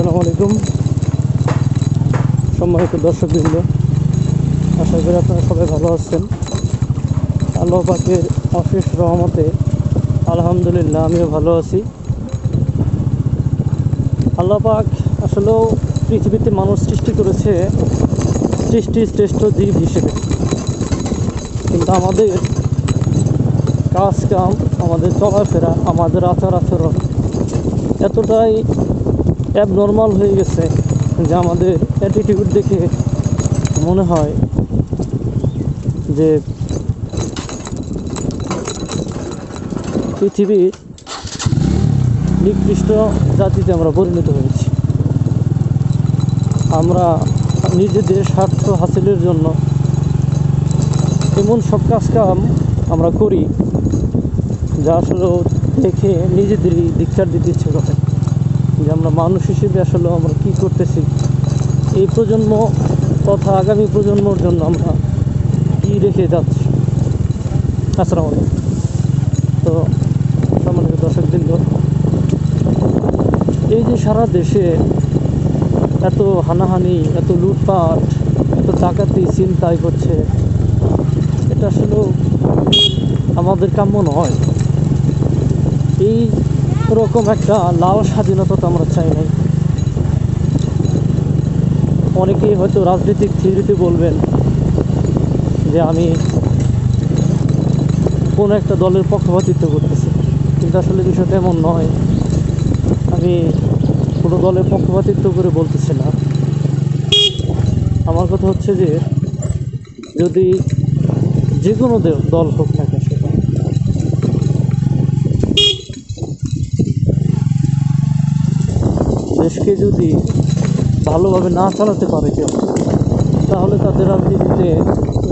আসসালামু আলাইকুম। সম্মানিত দর্শকবৃন্দ, আশা করি আপনারা সবাই ভালো আছেন। আল্লাহ পাকের অশেষ রহমতে আলহামদুলিল্লাহ, আমিও ভালো আছি। আল্লাহ পাক আসলেও পৃথিবীতে মানুষ সৃষ্টি করেছে সৃষ্টি শ্রেষ্ঠ জীব হিসেবে। কিন্তু আমাদের কাজ কাম, আমাদের চলাফেরা, আমাদের আচার আচরণ, এতটাই অ্যাবনর্মাল হয়ে গেছে, যে আমাদের অ্যাটিটিউড দেখে মনে হয় যে পৃথিবীর নিকৃষ্ট জাতিতে আমরা পরিণত হয়েছি। আমরা নিজেদের স্বার্থ হাসিলের জন্য এমন সব কাজ কাম আমরা করি, যা আসলে দেখে নিজেদেরই দীক্ষার দিতে ইচ্ছে করে। যে আমরা মানুষ হিসেবে আসলে আমরা কী করতেছি? এই প্রজন্ম তথা আগামী প্রজন্মর জন্য আমরা কী রেখে যাচ্ছি? আসসালামু আলাইকুম। তো সম্মানিত দর্শকবৃন্দ, এই যে সারা দেশে এত হানাহানি, এত লুটপাট, এত ডাকাতি চিন্তাই করছে এটা আসলে আমাদের কাম্য নয়। এই রকম একটা লাল স্বাধীনতা তো আমরা চাই নাই। অনেকেই হয়তো রাজনৈতিক থিওরিতে বলবেন যে আমি কোনো একটা দলের পক্ষপাতিত্ব করতেছি। কিন্তু আসলে বিষয়টা এমন নয়। আমি কোনো দলের পক্ষপাতিত্ব করে বলতেছি না। আমার কথা হচ্ছে যে যদি যে কোনো দল হোক কেন দেশকে যদি ভালোভাবে না চালাতে পারে কেউ, তাহলে তাদের রাজনীতিতে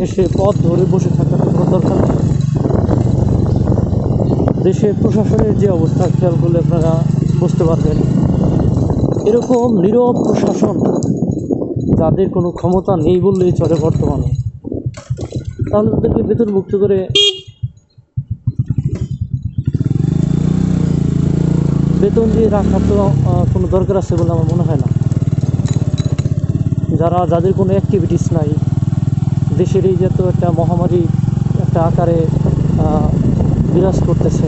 এসে পথ ধরে বসে থাকার কোনো দরকার নেই। দেশের প্রশাসনের যে অবস্থা, খেয়াল করলে আপনারা বুঝতে পারবেন। এরকম নীরব প্রশাসন যাদের কোনো ক্ষমতা নেই বললেই চলে বর্তমানে, তাহলে তাদেরকে বেতন মুক্ত করে বেতন দিয়ে রাখার তো কোনো দরকার আছে বলে আমার মনে হয় না। যারা, যাদের কোনো অ্যাক্টিভিটিস নাই, দেশের এই যত একটা মহামারী একটা আকারে বিরাজ করতেছে,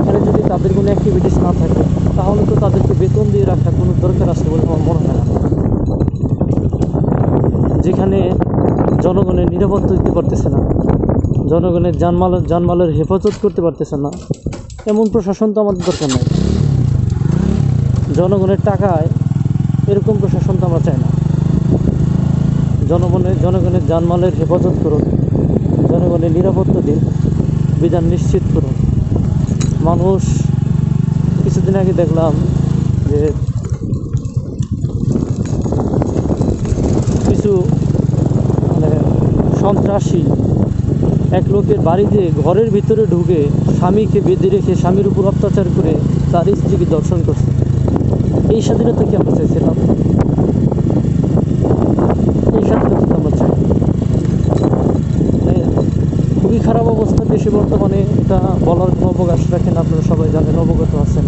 এখানে যদি তাদের কোনো অ্যাক্টিভিটিস না থাকে, তাহলে তো তাদেরকে বেতন দিয়ে রাখার কোনো দরকার আছে বলে আমার মনে হয় না। যেখানে জনগণের নিরাপত্তা দিতে পারতেছে না, জনগণের জানমালের জানমালের হেফাজত করতে পারতেছে না এমন প্রশাসন তো আমাদের দরকার নাই। জনগণের টাকায় এরকম প্রশাসন তো আমরা চাই না। জনগণের জনগণের জানমালের হেফাজত করুন। জনগণের নিরাপত্তা দিন। বিধান নিশ্চিত করুন। মানুষ, কিছুদিন আগে দেখলাম যে কিছু মানে সন্ত্রাসী এক লোকের বাড়িতে ঘরের ভিতরে ঢুকে স্বামীকে বেঁধে রেখে স্বামীর উপর অত্যাচার করে তার স্ত্রীকে দর্শন করছে। এই স্বাধীনতা কি আমরা চাইছিলাম? এই স্বাধীনতা তো আমরা চাই? মানে খুবই খারাপ অবস্থা দেশে বর্তমানে, এটা বলার কোনো অবকাশ রাখেন আপনারা সবাই জানেন, অবগত আছেন।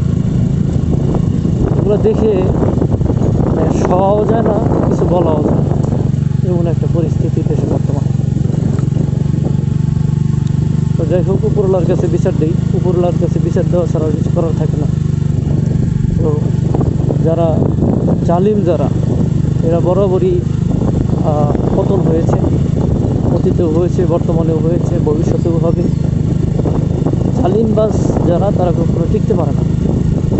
এগুলো দেখে মানে সহাও যায় না, কিছু বলাও যায় এমন একটা পরিস্থিতি দেশে বর্তমানে তো যাই হোক, উপরওয়ালার কাছে বিচার দিই। উপরওয়ালার কাছে বিচার দেওয়া ছাড়া কিছু করার থাকে না। তো যারা জালিম যারা, এরা বরাবরই পতন হয়েছে। অতীতেও হয়েছে, বর্তমানেও হয়েছে, ভবিষ্যতেও হবে। জালিমবাজ যারা, তারা কখনো টিকতে পারে না।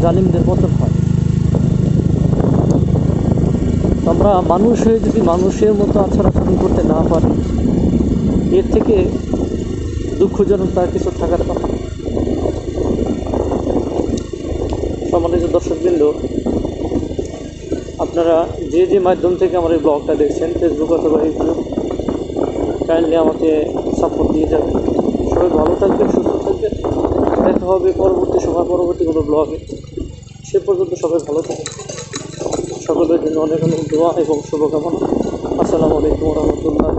জালিমদের পতন হয়। আমরা মানুষ হয়ে যদি মানুষের মতো আচার আচরণ করতে না পারি, এর থেকে দুঃখজনক তার কিছু থাকার কথা। সম্মানিত দর্শকবৃন্দ, আপনারা যে যে মাধ্যম থেকে আমার এই ব্লগটা দেখছেন ফেসবুক অথবা ইউটিউব কাইন্ডলি আমাকে সাপোর্ট দিয়ে যাবেন। সবাই ভালো থাকবেন, সুস্থ থাকবেন। দেখা হবে পরবর্তী সময়, পরবর্তী কোনো ব্লগে। সে পর্যন্ত সবাই ভালো থাকবেন। সকলের জন্য অনেক অনেক দোয়া এবং শুভকামনা। আসসালামু আলাইকুম রহমতুল্লাহ।